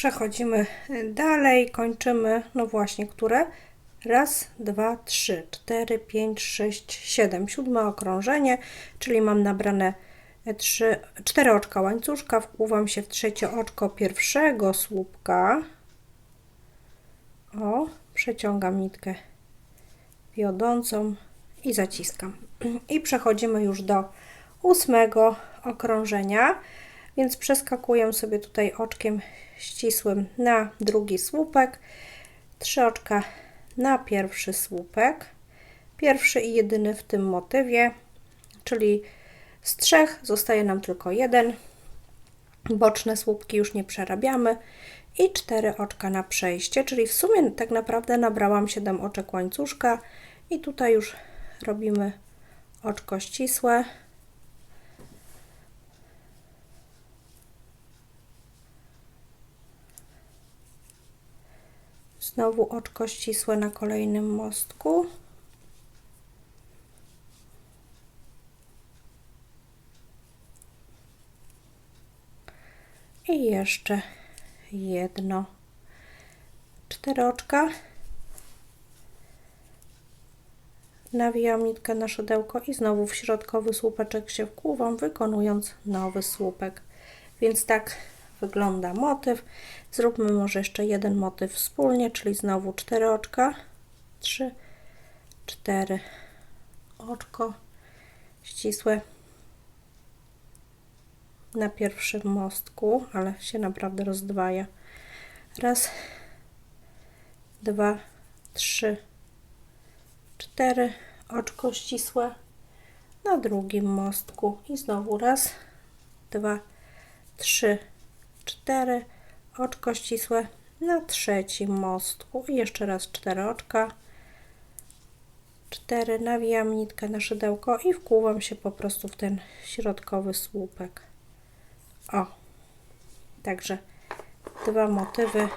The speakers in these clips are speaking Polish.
przechodzimy dalej, kończymy, no właśnie, które? Raz, dwa, trzy, cztery, pięć, sześć, siedem. Siódme okrążenie, czyli mam nabrane trzy, cztery oczka łańcuszka, wpływam się w trzecie oczko pierwszego słupka. O, przeciągam nitkę wiodącą i zaciskam. I przechodzimy już do ósmego okrążenia, więc przeskakuję sobie tutaj oczkiem ścisłym na drugi słupek, trzy oczka na pierwszy słupek, pierwszy i jedyny w tym motywie, czyli z trzech zostaje nam tylko jeden, boczne słupki już nie przerabiamy. I cztery oczka na przejście, czyli w sumie tak naprawdę nabrałam 7 oczek łańcuszka. I tutaj już robimy oczko ścisłe. Znowu oczko ścisłe na kolejnym mostku. I jeszcze jedno. Cztery oczka. Nawijam nitkę na szydełko i znowu w środkowy słupeczek się wkłuwam, wykonując nowy słupek. Więc tak wygląda motyw. Zróbmy może jeszcze jeden motyw wspólnie, czyli znowu cztery oczka. Trzy, cztery oczko ścisłe na pierwszym mostku, ale się naprawdę rozdwaja. Raz, dwa, trzy, cztery oczko ścisłe na drugim mostku i znowu raz, dwa, trzy, cztery oczko ścisłe na trzecim mostku. I jeszcze raz cztery oczka. Cztery nawijam nitkę na szydełko i wkłuwam się po prostu w ten środkowy słupek. O także dwa motywy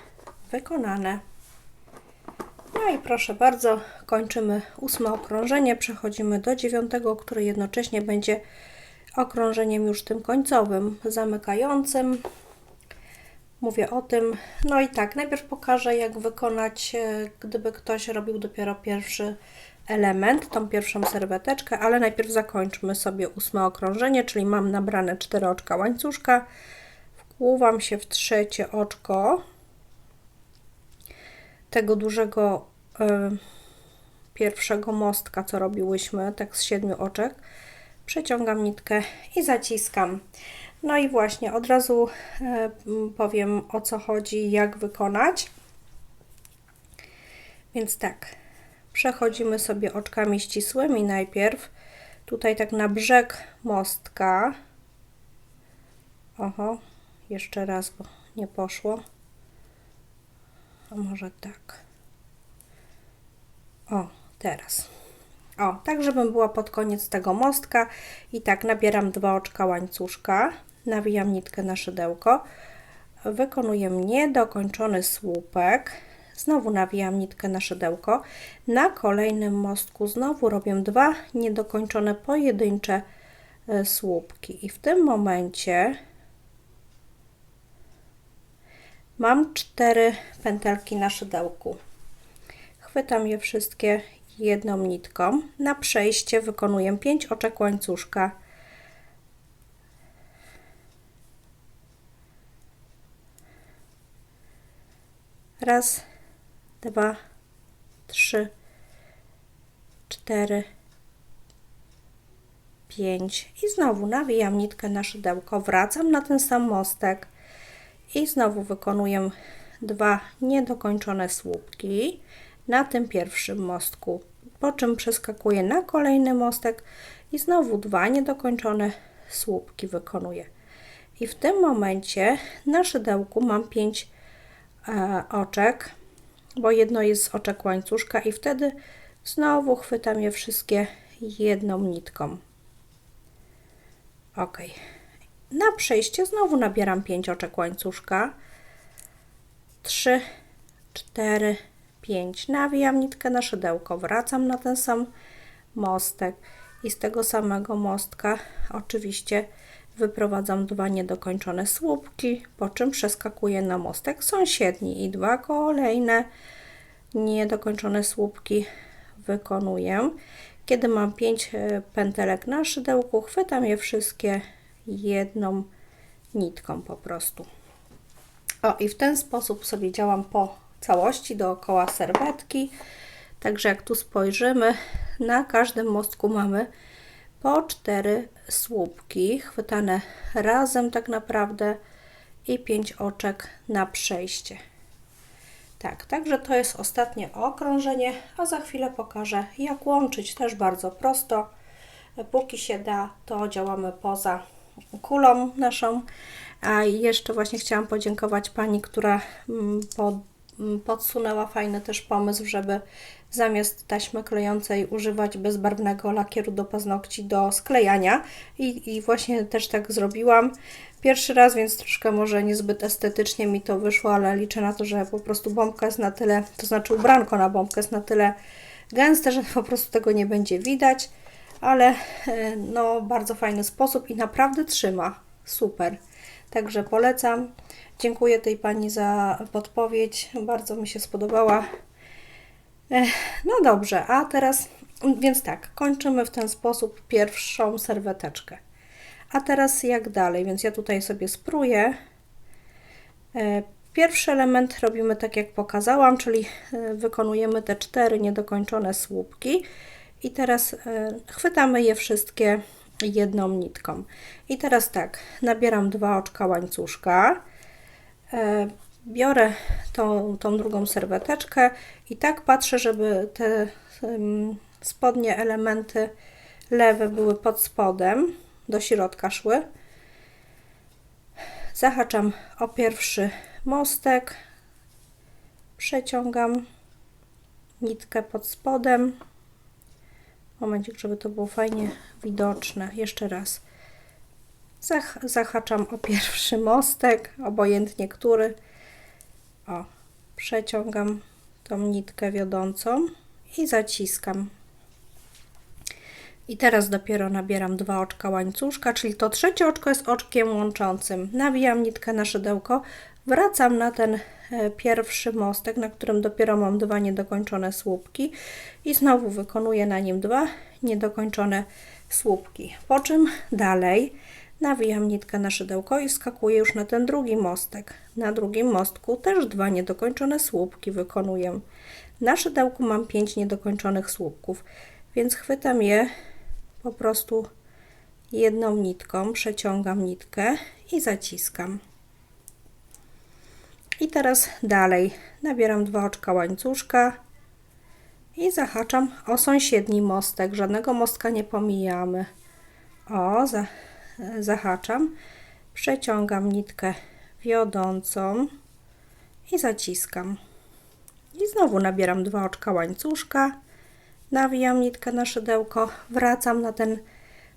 wykonane. No i proszę bardzo kończymy ósme okrążenie. Przechodzimy do dziewiątego które jednocześnie będzie okrążeniem już tym końcowym zamykającym mówię o tym. No i tak, najpierw pokażę, jak wykonać, e, gdyby ktoś robił dopiero pierwszy element, tą pierwszą serweteczkę, ale najpierw zakończmy sobie ósme okrążenie, czyli mam nabrane cztery oczka łańcuszka, wkłuwam się w trzecie oczko tego dużego y, pierwszego mostka, co robiłyśmy, tak z siedmiu oczek, przeciągam nitkę i zaciskam. No i właśnie od razu e, powiem o co chodzi, jak wykonać. Więc tak, przechodzimy sobie oczkami ścisłymi najpierw. Tutaj tak na brzeg mostka. Oho, jeszcze raz, bo nie poszło. A może tak. O, teraz. O, tak żebym była pod koniec tego mostka i tak nabieram dwa oczka łańcuszka nawijam nitkę na szydełko, wykonuję niedokończony słupek, znowu nawijam nitkę na szydełko, na kolejnym mostku znowu robię dwa niedokończone pojedyncze e, słupki. I w tym momencie mam cztery pętelki na szydełku. Chwytam je wszystkie jedną nitką. Na przejście wykonuję 5 oczek łańcuszka Raz, dwa, trzy, cztery, pięć i znowu nawijam nitkę na szydełko, wracam na ten sam mostek i znowu wykonuję dwa niedokończone słupki na tym pierwszym mostku, po czym przeskakuję na kolejny mostek i znowu dwa niedokończone słupki wykonuję. I w tym momencie na szydełku mam 5 E, oczek, bo jedno jest z oczek łańcuszka i wtedy znowu chwytam je wszystkie jedną nitką. Ok. Na przejście znowu nabieram 5 oczek łańcuszka. 3, 4, 5. Nawijam nitkę na szydełko, wracam na ten sam mostek i z tego samego mostka oczywiście wyprowadzam dwa niedokończone słupki, po czym przeskakuję na mostek sąsiedni i dwa kolejne niedokończone słupki wykonuję. Kiedy mam 5 pętelek na szydełku, chwytam je wszystkie jedną nitką po prostu. O, i w ten sposób sobie działam po całości dookoła serwetki. Także jak tu spojrzymy, na każdym mostku mamy po cztery słupki chwytane razem tak naprawdę i pięć oczek na przejście. Tak, także to jest ostatnie okrążenie, a za chwilę pokażę jak łączyć, też bardzo prosto. Póki się da, to działamy poza kulą naszą. A jeszcze właśnie chciałam podziękować Pani, która mm, pod, mm, podsunęła fajny też pomysł, żeby zamiast taśmy klejącej używać bezbarwnego lakieru do paznokci do sklejania I, i właśnie też tak zrobiłam. Pierwszy raz, więc troszkę może niezbyt estetycznie mi to wyszło, ale liczę na to, że po prostu bombka jest na tyle, to znaczy ubranko na bombkę jest na tyle gęste, że po prostu tego nie będzie widać, ale e, no bardzo fajny sposób i naprawdę trzyma. Super. Także polecam. Dziękuję tej Pani za podpowiedź. Bardzo mi się spodobała. No dobrze, a teraz, więc tak, kończymy w ten sposób pierwszą serweteczkę. A teraz jak dalej? Więc ja tutaj sobie spróję. E, pierwszy element robimy tak jak pokazałam, czyli e, wykonujemy te cztery niedokończone słupki i teraz e, chwytamy je wszystkie jedną nitką. I teraz tak, nabieram dwa oczka łańcuszka, biorę tą, tą drugą serweteczkę i tak patrzę, żeby te spodnie elementy lewe były pod spodem, do środka szły. Zahaczam o pierwszy mostek, przeciągam nitkę pod spodem. Momencik, żeby to było fajnie widoczne. Jeszcze raz. Zah zahaczam o pierwszy mostek, obojętnie który. O, przeciągam tą nitkę wiodącą i zaciskam. I teraz dopiero nabieram dwa oczka łańcuszka, czyli to trzecie oczko jest oczkiem łączącym. Nawijam nitkę na szydełko, wracam na ten e, pierwszy mostek, na którym dopiero mam dwa niedokończone słupki i znowu wykonuję na nim dwa niedokończone słupki. Po czym dalej nawijam nitkę na szydełko i skakuję już na ten drugi mostek. Na drugim mostku też dwa niedokończone słupki wykonuję. Na szydełku mam pięć niedokończonych słupków, więc chwytam je po prostu jedną nitką, przeciągam nitkę i zaciskam. I teraz dalej nabieram dwa oczka łańcuszka i zahaczam o sąsiedni mostek. Żadnego mostka nie pomijamy. O, za, zahaczam, przeciągam nitkę wiodącą i zaciskam. I znowu nabieram dwa oczka łańcuszka, nawijam nitkę na szydełko, wracam na ten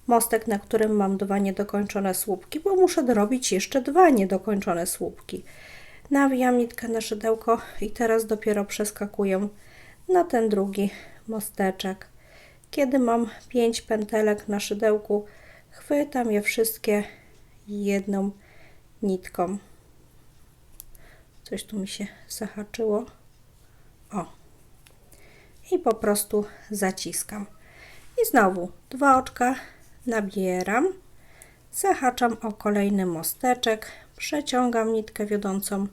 mostek, na którym mam dwa niedokończone słupki, bo muszę dorobić jeszcze dwa niedokończone słupki. Nawijam nitkę na szydełko i teraz dopiero przeskakuję na ten drugi mosteczek. Kiedy mam 5 pętelek na szydełku, chwytam je wszystkie jedną nitką. Coś tu mi się zahaczyło. O. I po prostu zaciskam. I znowu dwa oczka nabieram, zahaczam o kolejny mosteczek, przeciągam nitkę wiodącą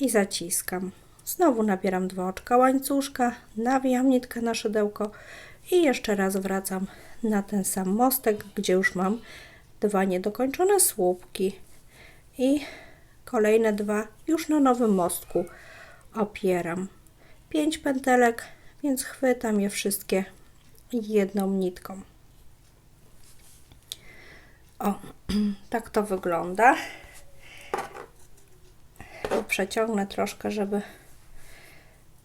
i zaciskam. Znowu nabieram dwa oczka łańcuszka, nawijam nitkę na szydełko i jeszcze raz wracam na ten sam mostek, gdzie już mam dwa niedokończone słupki i kolejne dwa już na nowym mostku opieram. 5 pętelek, więc chwytam je wszystkie jedną nitką. O, tak to wygląda. Przeciągnę troszkę, żeby...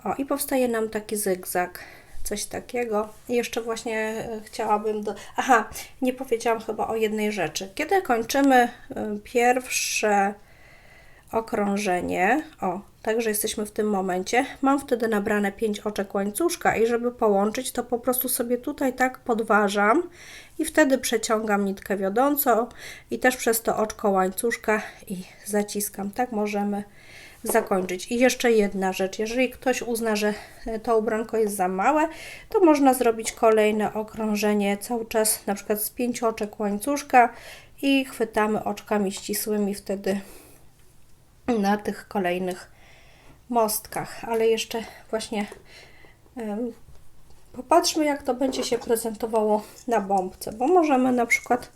O, i powstaje nam taki zygzak. Coś takiego. Jeszcze właśnie e, chciałabym do... Aha, nie powiedziałam chyba o jednej rzeczy. Kiedy kończymy e, pierwsze okrążenie. O, także jesteśmy w tym momencie. Mam wtedy nabrane 5 oczek łańcuszka i żeby połączyć, to po prostu sobie tutaj tak podważam i wtedy przeciągam nitkę wiodącą i też przez to oczko łańcuszka i zaciskam. Tak możemy zakończyć. I jeszcze jedna rzecz, jeżeli ktoś uzna, że to ubranko jest za małe, to można zrobić kolejne okrążenie cały czas na przykład z pięciu oczek łańcuszka i chwytamy oczkami ścisłymi wtedy na tych kolejnych mostkach, ale jeszcze właśnie popatrzmy jak to będzie się prezentowało na bombce, bo możemy na przykład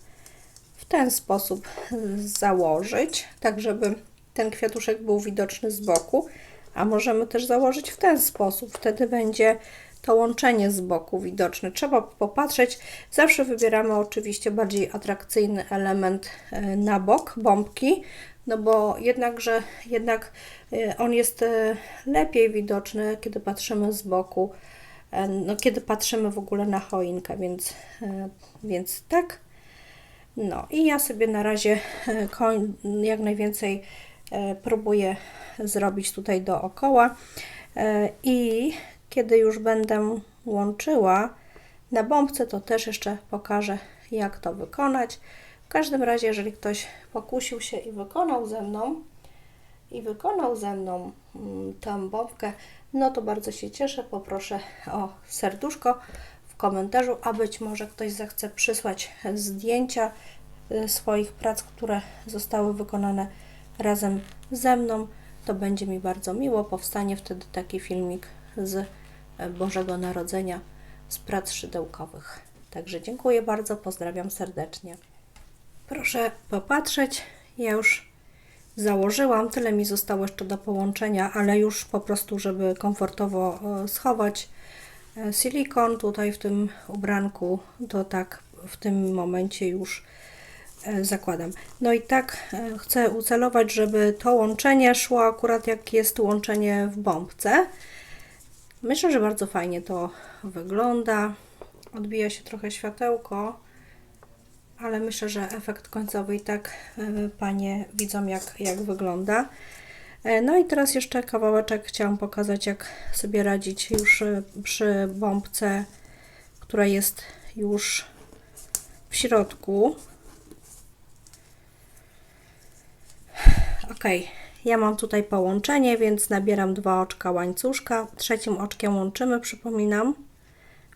w ten sposób założyć, tak żeby ten kwiatuszek był widoczny z boku, a możemy też założyć w ten sposób, wtedy będzie to łączenie z boku widoczne. Trzeba popatrzeć. Zawsze wybieramy oczywiście bardziej atrakcyjny element e, na bok, bombki, no bo jednakże jednak e, on jest e, lepiej widoczny, kiedy patrzymy z boku, no kiedy patrzymy w ogóle na choinkę, więc, więc tak. No i ja sobie na razie jak najwięcej próbuję zrobić tutaj dookoła i kiedy już będę łączyła na bombce, to też jeszcze pokażę, jak to wykonać. W każdym razie, jeżeli ktoś pokusił się i wykonał ze mną, i wykonał ze mną mm, tę bombkę, no to bardzo się cieszę. Poproszę o serduszko w komentarzu, a być może ktoś zechce przysłać zdjęcia y, swoich prac, które zostały wykonane razem ze mną. To będzie mi bardzo miło. Powstanie wtedy taki filmik z Bożego Narodzenia z prac szydełkowych. Także dziękuję bardzo, pozdrawiam serdecznie. Proszę popatrzeć, ja już założyłam, tyle mi zostało jeszcze do połączenia, ale już po prostu, żeby komfortowo e, schować e, silikon tutaj w tym ubranku, to tak w tym momencie już e, zakładam. No i tak chcę ucelować, żeby to łączenie szło akurat jak jest łączenie w bombce. Myślę, że bardzo fajnie to wygląda. Odbija się trochę światełko, ale myślę, że efekt końcowy i tak e, Panie widzą, jak, jak wygląda. E, no i teraz jeszcze kawałeczek chciałam pokazać, jak sobie radzić już e, przy bombce, która jest już w środku. Ok, ja mam tutaj połączenie, więc nabieram dwa oczka łańcuszka. Trzecim oczkiem łączymy, przypominam.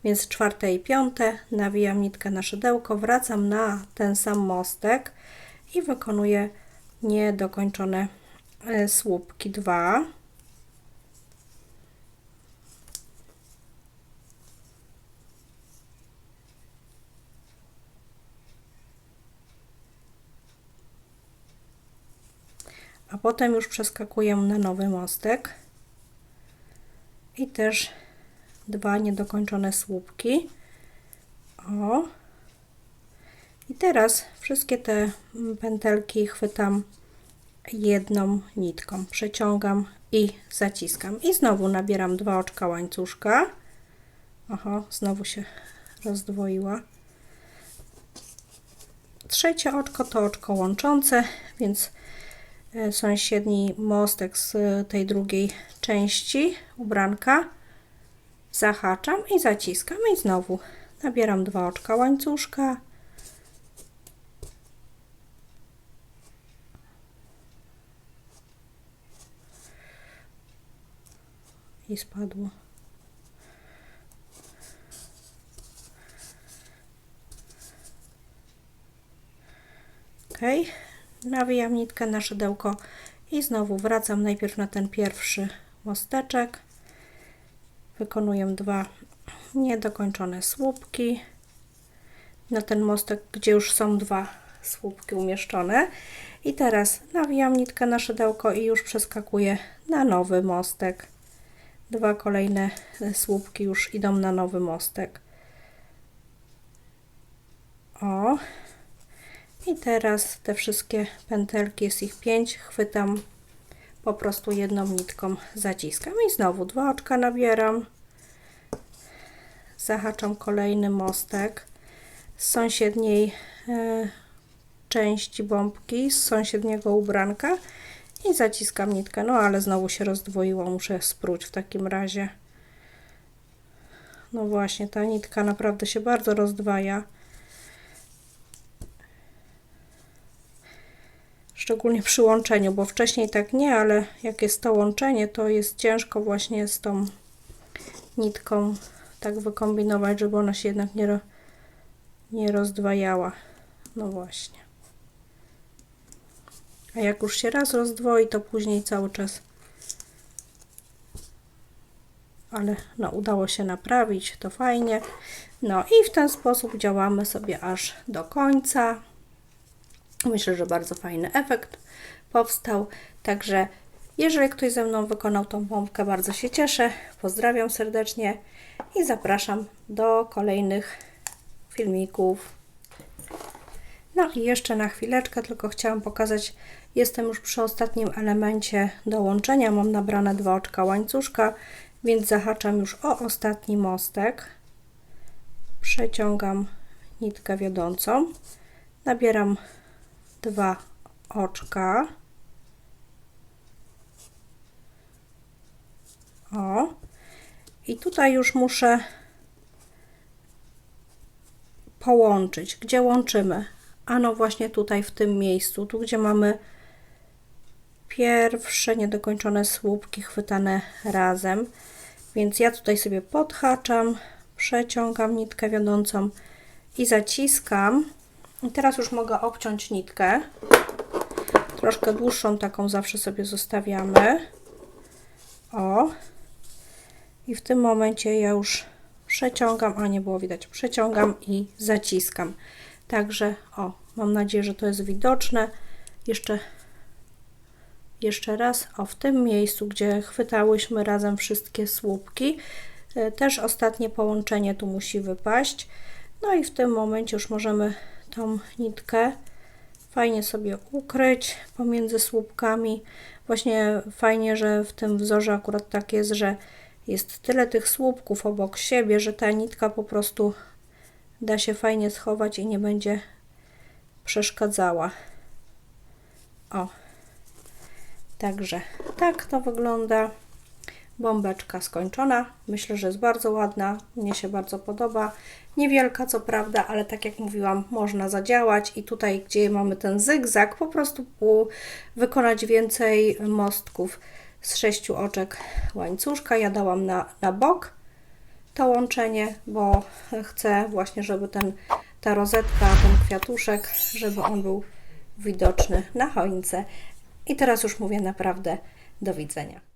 Więc czwarte i piąte nawijam nitkę na szydełko, wracam na ten sam mostek i wykonuję niedokończone e, słupki 2. a potem już przeskakuję na nowy mostek. I też dwa niedokończone słupki. O. I teraz wszystkie te pętelki chwytam jedną nitką. Przeciągam i zaciskam. I znowu nabieram dwa oczka łańcuszka. Oho, znowu się rozdwoiła. Trzecie oczko to oczko łączące więc sąsiedni mostek z tej drugiej części ubranka. Zahaczam i zaciskam i znowu nabieram dwa oczka łańcuszka. I spadło. Ok nawijam nitkę na szydełko i znowu wracam najpierw na ten pierwszy mosteczek. Wykonuję dwa niedokończone słupki. Na ten mostek, gdzie już są dwa słupki umieszczone. I teraz nawijam nitkę na szydełko i już przeskakuję na nowy mostek. Dwa kolejne słupki już idą na nowy mostek. O i teraz te wszystkie pętelki, jest ich 5, chwytam po prostu jedną nitką, zaciskam i znowu dwa oczka nabieram, zahaczam kolejny mostek z sąsiedniej e, części bombki, z sąsiedniego ubranka i zaciskam nitkę. No ale znowu się rozdwoiło, muszę spróć w takim razie. No właśnie, ta nitka naprawdę się bardzo rozdwaja. Szczególnie przy łączeniu, bo wcześniej tak nie, ale jak jest to łączenie, to jest ciężko właśnie z tą nitką tak wykombinować, żeby ona się jednak nie, ro, nie rozdwajała. No właśnie. A jak już się raz rozdwoi, to później cały czas. Ale no, udało się naprawić, to fajnie. No i w ten sposób działamy sobie aż do końca. Myślę, że bardzo fajny efekt powstał. Także jeżeli ktoś ze mną wykonał tą pompkę, bardzo się cieszę. Pozdrawiam serdecznie i zapraszam do kolejnych filmików. No i jeszcze na chwileczkę, tylko chciałam pokazać, jestem już przy ostatnim elemencie do łączenia. Mam nabrane dwa oczka łańcuszka, więc zahaczam już o ostatni mostek. Przeciągam nitkę wiodącą, nabieram dwa oczka. O. I tutaj już muszę połączyć. Gdzie łączymy? Ano właśnie tutaj w tym miejscu, tu gdzie mamy pierwsze niedokończone słupki chwytane razem. Więc ja tutaj sobie podhaczam, przeciągam nitkę wiodącą i zaciskam. I teraz już mogę obciąć nitkę. Troszkę dłuższą taką zawsze sobie zostawiamy. O. I w tym momencie ja już przeciągam, a nie było widać, przeciągam i zaciskam. Także o, mam nadzieję, że to jest widoczne. Jeszcze jeszcze raz, o w tym miejscu, gdzie chwytałyśmy razem wszystkie słupki, e, też ostatnie połączenie tu musi wypaść. No i w tym momencie już możemy tą nitkę fajnie sobie ukryć pomiędzy słupkami. Właśnie fajnie, że w tym wzorze akurat tak jest, że jest tyle tych słupków obok siebie, że ta nitka po prostu da się fajnie schować i nie będzie przeszkadzała. O, także tak to wygląda. Bombeczka skończona. Myślę, że jest bardzo ładna. Mnie się bardzo podoba. Niewielka co prawda, ale tak jak mówiłam, można zadziałać i tutaj, gdzie mamy ten zygzak, po prostu wykonać więcej mostków z sześciu oczek łańcuszka. Ja dałam na, na bok to łączenie, bo chcę właśnie, żeby ten, ta rozetka, ten kwiatuszek, żeby on był widoczny na choince. I teraz już mówię naprawdę do widzenia.